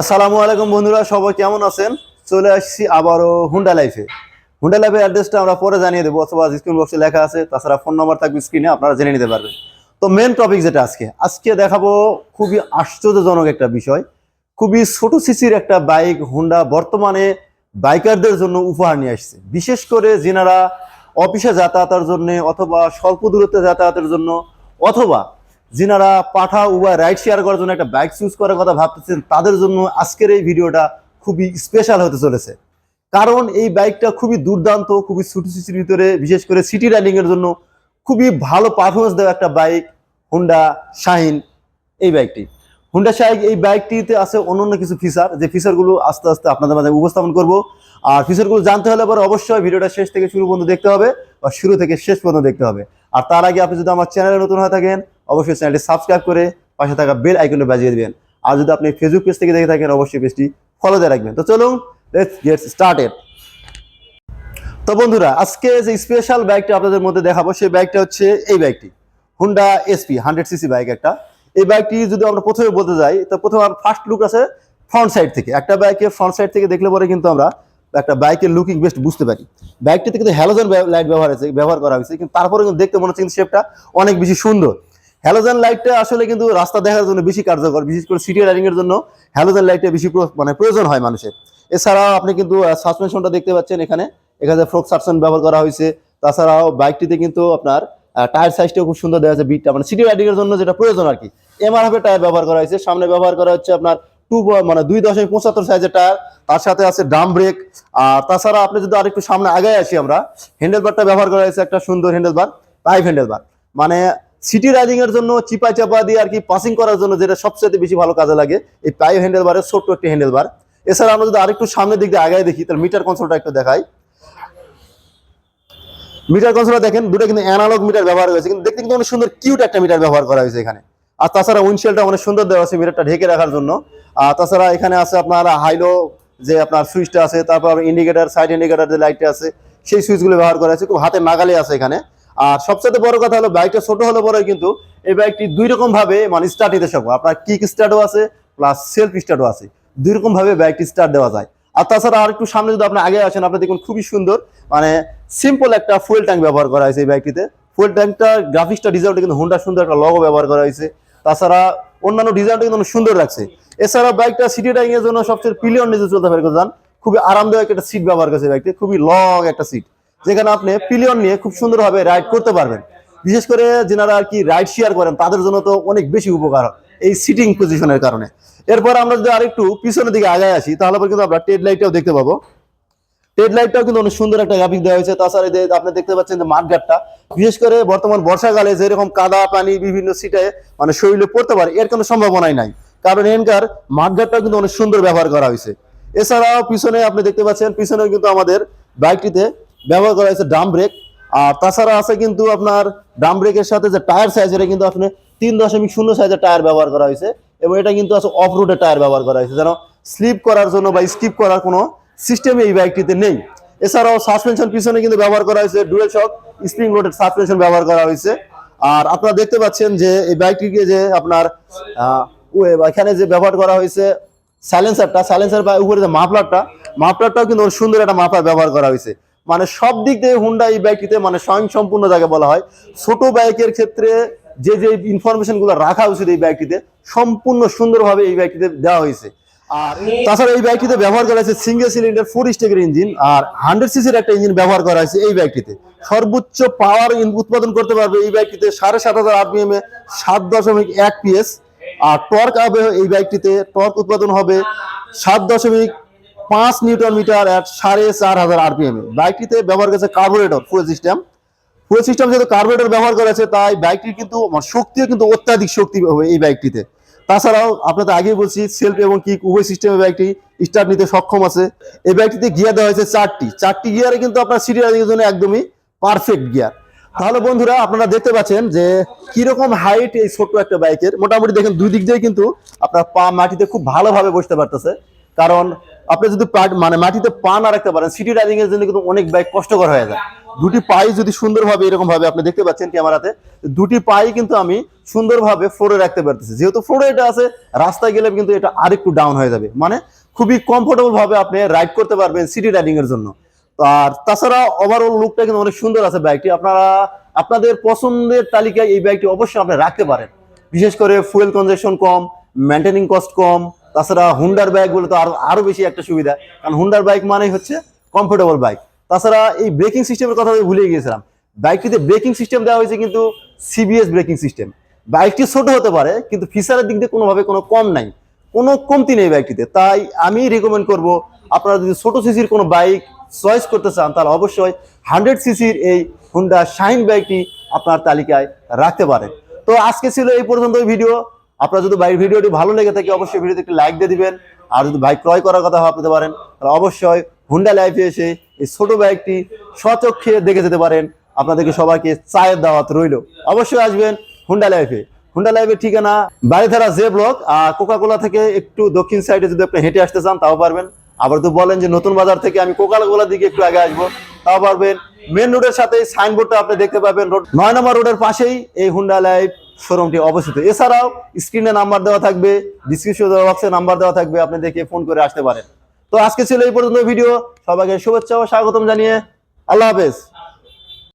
আসসালামু আলাইকুম বন্ধুরা, সবাই কেমন আছেন? চলে আসছি আবারও হুন্ডা লাইফে হুন্ডা লাইফের অ্যাড্রেসটা আমরা পরে জানিয়ে দেবো, অথবা স্ক্রিন বক্সে লেখা আছে, তাছাড়া ফোন নাম্বার থাকবে স্ক্রিনে আপনারা জেনে নিতে পারবেন। তো মেন টপিক যেটা আজকে আজকে দেখাবো খুবই আশ্চর্যজনক একটা বিষয়। খুবই ছোট সিসির একটা বাইক হুন্ডা বর্তমানে বাইকারদের জন্য উপহার নিয়ে আসছে। বিশেষ করে যেনারা অফিসে যাতায়াতের জন্য, অথবা স্বল্প দূরত্বে যাতায়াতের জন্য, অথবা যিনারা পাঠা উবা রাইড শেয়ার করার জন্য একটা বাইক চুজ করার কথা ভাবতেছেন, তাদের জন্য আজকের এই ভিডিওটা খুবই স্পেশাল হতে চলেছে। কারণ এই বাইকটা খুবই দুর্দান্ত, খুবই ছোট সিসির ভিতরে, বিশেষ করে সিটি রাইডিং এর জন্য খুবই ভালো পারফরমেন্স দেওয়া একটা বাইক হুন্ডা শাহিন এই বাইকটি হুন্ডা শাহিন এই বাইকটিতে আছে অন্যান্য কিছু ফিচার যে ফিচারগুলো আস্তে আস্তে আপনাদের মাঝে উপস্থাপন করব। আর ফিচারগুলো জানতে হলে পরে অবশ্যই ভিডিওটা শেষ থেকে শুরু পর্যন্ত দেখতে হবে, বা শুরু থেকে শেষ পর্যন্ত দেখতে হবে। আর তার আগে আপনি যদি আমার চ্যানেলে নতুন হয়ে থাকেন অবশ্যই চ্যানেলটি সাবস্ক্রাইব করে পাশে থাকা বেল আইকনটা বাজিয়ে দিবেন। আর যদি আপনি ফেসবুক পেজ থেকে দেখে থাকেন, অবশ্যই পেজটি ফলো দিয়ে রাখবেন। তো চলুন লেটস গেট স্টার্টেড তো বন্ধুরা, আজকে যে স্পেশাল বাইকটা আপনাদের মধ্যে দেখাবো, সেই বাইকটা হচ্ছে এই বাইকটি Honda SP hundred CC bike একটা। এই বাইকটি যদি আমরা প্রথমে বলতে যাই, তো প্রথমে আমার ফার্স্ট লুক আছে ফ্রন্ট সাইড থেকে। একটা বাইকের ফ্রন্ট সাইড থেকে দেখলে পরে কিন্তু আমরা একটা বাইকের লুকিং বেস্ট বুঝতে পারি। বাইকটিতে কিন্তু হ্যালোজেন লাইট ব্যবহার আছে, ব্যবহার করা হয়েছে, কিন্তু তারপরে কিন্তু দেখতে মনে হচ্ছে কিন্তু শেপটা অনেক বেশি সুন্দর। হ্যালোজেন লাইটটা আসলে কিন্তু রাস্তা দেখার জন্য বেশি কার্যকর, বিশেষ করে সিটি রাইডিং এর জন্য হ্যালোজেন লাইটটা বেশি মানে প্রয়োজন হয় মানুষের। এছাড়াও আপনি কিন্তু সাসপেনশনটা দেখতে পাচ্ছেন এখানে। এখানে ফ্রক সাসপেনশন ব্যবহার করা হয়েছে। তাছাড়াও বাইকটিতে কিন্তু আপনার টায়ার সাইজটাও খুব সুন্দর দেওয়া আছে বিটটা মানে সিটি রাইডিং এর জন্য যেটা প্রয়োজন আর কি। এমআরএফ এর টায়ার ব্যবহার করা হয়েছে। সামনে ব্যবহার করা হচ্ছে আপনার টু মানে দুই দশমিক পঁচাত্তর সাইজের টায়ার তার সাথে আছে ড্রাম ব্রেক আর তাছাড়া আপনি যদি আরেকটু সামনে আগে আসি আমরা হ্যান্ডেল বারটা ব্যবহার করা হয়েছে একটা সুন্দর handle bar pipe handle bar মানে সিটি রাইডিং এর জন্য চিপা চাপা দিয়ে আর কি পাসিং করার জন্য যেটা সবচেয়ে বেশি ভালো কাজে লাগে, এই পাইপ হ্যান্ডেল বারের ছোট্ট একটি হ্যান্ডেল বার এছাড়া আমরা যদি আরেকটু সামনের দিক দিয়ে আগায় দেখি, তাহলে মিটার কনসোলটা একটু দেখাই। মিটার কনসোলটা দেখেন, দুটো কিন্তু অ্যানালগ মিটার ব্যবহার হয়েছে কিন্তু দেখতে কিন্তু অনেক সুন্দর কিউট একটা মিটার ব্যবহার করা হয়েছে এখানে। আর তাছাড়া উইন্ডশিল্ডটা অনেক সুন্দর দেওয়া আছে মিটারটা ঢেকে রাখার জন্য। আর তাছাড়া এখানে আছে আপনার হাইলো যে আপনার সুইচটা আছে, তারপর ইন্ডিকেটার সাইড ইন্ডিকেটার যে লাইটটা আছে, সেই সুইচগুলো ব্যবহার করা হয়েছে। খুব হাতে নাগালে আছে এখানে। আর সবচেয়ে বড় কথা হলো বাইকটা ছোট হলে পরে কিন্তু এই বাইকটি দুই রকম ভাবে মানে স্টার্ট দিতে সক্ষম আপনার কিক স্টার্টও আছে প্লাস সেলফ স্টার্টও আছে। দুই রকম ভাবে বাইকটি স্টার্ট দেওয়া যায়। আর তাছাড়া আর একটু সামনে যদি আপনি আগে আসেন আপনি দেখুন খুবই সুন্দর মানে সিম্পল একটা ফুয়েল ট্যাঙ্ক ব্যবহার করা হয়েছে এই বাইকটিতে ফুয়েল ট্যাঙ্কটা গ্রাফিক্সটা ডিজাইনটা কিন্তু হোন্ডা সুন্দর একটা লগো ব্যবহার করা হয়েছে। তাছাড়া অন্যান্য ডিজাইনটা কিন্তু সুন্দর লাগছে। এছাড়া বাইকটা সিটি রাইডিং এর জন্য সবচেয়ে পিলিয়ন নিচে চলতে পারে যান খুবই আরামদায়ক একটা সিট ব্যবহার করেছে বাইকটি খুবই লং একটা সিট যেখানে আপনি পিলিয়ন নিয়ে খুব সুন্দরভাবে রাইড করতে পারবেন। বিশেষ করে যেনারা আর কি রাইড শেয়ার করেন, তাদের জন্য তো অনেক বেশি উপকার এই সিটিং পজিশনের কারণে। এরপর আমরা যদি আরেকটু পিছনের দিকে আগায় আসি, তাহলে পরে কিন্তু আমরা টেড লাইটটাও দেখতে পাবো। টেড লাইটটাও কিন্তু অনেক সুন্দর একটা গ্রাফিক দেওয়া হয়েছে। তাছাড়া আপনি দেখতে পাচ্ছেন যে মাঠঘাটটা, বিশেষ করে বর্তমান বর্ষাকালে যেরকম কাদা পানি বিভিন্ন সিটে মানে শরীরে পড়তে পারে, এর কোনো সম্ভাবনাই নাই। কারণ এনকার মাঠঘাটটা কিন্তু অনেক সুন্দর ব্যবহার করা হয়েছে। এছাড়াও পিছনে আপনি দেখতে পাচ্ছেন, পিছনে কিন্তু আমাদের বাইকটিতে ব্যবহার করা হয়েছে ড্রাম ব্রেক আর তাছাড়া আছে কিন্তু আপনার ড্রাম ব্রেকের সাথে যে টায়ার সাইজ এটা কিন্তু আপনি তিন দশমিক শূন্য সাইজের টায়ার ব্যবহার করা হয়েছে এবং এটা কিন্তু আছে অফ রোডের টায়ার ব্যবহার করা হয়েছে। যেন স্লিপ করার জন্য বা স্কিপ করার কোনো সিস্টেম এই বাইকটিতে নেই। এছাড়াও সাসপেনশন পিছনে কিন্তু ব্যবহার করা হয়েছে dual shock spring loaded suspension ব্যবহার করা হয়েছে। আর আপনারা দেখতে পাচ্ছেন যে এই বাইকটিকে যে আপনার এখানে যে ব্যবহার করা হয়েছে সাইলেন্সারটা সাইলেন্সার বা উপরে যে মাফলারটা, মাফলারটাও কিন্তু সুন্দর একটা মাফলার ব্যবহার করা হয়েছে। মানে সব দিক দিয়ে হুন্ডা এই বাইকটিতে মানে স্বয়ং সম্পূর্ণ যাকে বলা হয় ছোট বাইকের ক্ষেত্রে যে যে ইনফরমেশনগুলো রাখা উচিত এই বাইকটিতে সম্পূর্ণ সুন্দরভাবে এই বাইকটিতে দেওয়া হয়েছে। আর তাছাড়া এই বাইকটিতে ব্যবহার করা হয়েছে সিঙ্গেল সিলিন্ডার ফোর স্টেকের ইঞ্জিন আর হান্ড্রেড সিসির একটা ইঞ্জিন ব্যবহার করা হয়েছে এই বাইকটিতে সর্বোচ্চ পাওয়ার উৎপাদন করতে পারবে এই বাইকটিতে সাড়ে সাত হাজার আরপিএম এ সাত দশমিক এক পিএস আর টর্ক হবে এই বাইকটিতে টর্ক উৎপাদন হবে সাত দশমিক পাঁচ নিউটন মিটার অ্যাট সাড়ে চার হাজার আরপিএম বাইকটিতে ব্যবহার করেছে carburettor fuel system fuel system যেহেতু কার্বোরেটর ব্যবহার করা আছে তাই বাইকটির কিন্তু মানে শক্তিও কিন্তু অত্যাধিক শক্তি হবে এই বাইকটিতে। তাছাড়াও আপনাদের আগেই বলছি সেলফ এবং কিক উভয় সিস্টেমে বাইকটি স্টার্ট নিতে সক্ষম আছে। এই বাইকটিতে গিয়ার দেওয়া হয়েছে চারটি। চারটি গিয়ারে কিন্তু আপনার এর জন্য একদমই পারফেক্ট গিয়ার তাহলে বন্ধুরা, আপনারা দেখতে পাচ্ছেন যে কীরকম হাইট এই ছোট্ট একটা বাইকের। মোটামুটি দেখেন দুই দিক দিয়ে কিন্তু আপনার পা মাটিতে খুব ভালোভাবে বসতে পারতেছে। কারণ আপনি যদি মানে মাটিতে পা না রাখতে পারেন সিটি রাইডিং এর জন্য কিন্তু অনেক বাইক কষ্টকর হয়ে যায়। দুটি পাই যদি সুন্দরভাবে এরকম ভাবে আপনি দেখতে পাচ্ছেন ক্যামেরাতে দুটি পাই কিন্তু আমি সুন্দরভাবে ফ্লোরে রাখতে পারতেছি। যেহেতু ফ্লোরে এটা আছে, রাস্তায় গেলে কিন্তু এটা আরেকটু ডাউন হয়ে যাবে। মানে খুবই কমফোর্টেবল ভাবে আপনি রাইড করতে পারবেন সিটি রাইডিং এর জন্য। আর তাছাড়া ওভারঅল লুকটা কিন্তু অনেক সুন্দর আছে বাইকটি আপনারা, আপনাদের পছন্দের তালিকায় এই বাইকটি অবশ্যই আপনি রাখতে পারেন। বিশেষ করে ফুয়েল কনজেকশন কম মেনটেনিং কস্ট কম তাছাড়া হুন্ডার বাইকগুলো তো আরও আরও বেশি একটা সুবিধা। কারণ হুন্ডার বাইক মানেই হচ্ছে কমফোর্টেবল বাইক তাছাড়া এই ব্রেকিং সিস্টেমের কথা আমি ভুলে গিয়েছিলাম। বাইকটিতে ব্রেকিং সিস্টেম দেওয়া হয়েছে কিন্তু সিবিএস ব্রেকিং সিস্টেম বাইকটি ছোট হতে পারে, কিন্তু ফিচারের দিক দিয়ে কোনোভাবে কোনো কম নাই। কোনো কমতি নেই বাইকটিতে তাই আমি রেকমেন্ড করব, আপনারা যদি ছোট সিসির কোনো বাইক চয়েস করতে চান, তাহলে অবশ্যই হান্ড্রেড সিসির এই হুন্ডা শাইন বাইকটি আপনার তালিকায় রাখতে পারেন। তো আজকে ছিল এই পর্যন্ত ভিডিও আপনার যদি বাইক ভিডিওটি ভালো লেগে থাকে, অবশ্যই ভিডিওতে একটি লাইক দিয়ে দিবেন। আর যদি বাইক ক্রয় করার কথা ভাবতে পারেন, তাহলে অবশ্যই হুন্ডা লাইফে এসে এই ছোট বাইকটি স্বচক্ষে দেখে যেতে পারেন। আপনাদেরকে সবাইকে চায়ের দাওয়াত রইল। অবশ্যই আসবেন হুন্ডা লাইফে হুন্ডা লাইফের ঠিকানা বাড়িধারা জে ব্লক, আর কোকাকোলা থেকে একটু দক্ষিণ সাইডে যদি আপনি হেঁটে আসতে চান, তাও পারবেন। আবার তো বলেন যে নতুন বাজার থেকে আমি কোকাকোলার দিকে একটু আগে আসব, তাও পারবেন। মেন রোডের সাথে সাইনবোর্ডটা আপনি দেখতে পাবেন। রোড নয় নম্বর রোডের পাশেই এই হুন্ডা লাইফ শোরুমটি অবস্থিত। এছাড়াও স্ক্রিনে নাম্বার দেওয়া থাকবে ডিসক্রিপশন বক্সে নাম্বার দেওয়া থাকবে, আপনি দেখে ফোন করে আসতে পারেন। তো আজকে ছিল এই পর্যন্ত ভিডিও। সবাইকে শুভেচ্ছা ও স্বাগতম জানিয়ে আল্লাহ হাফেজ।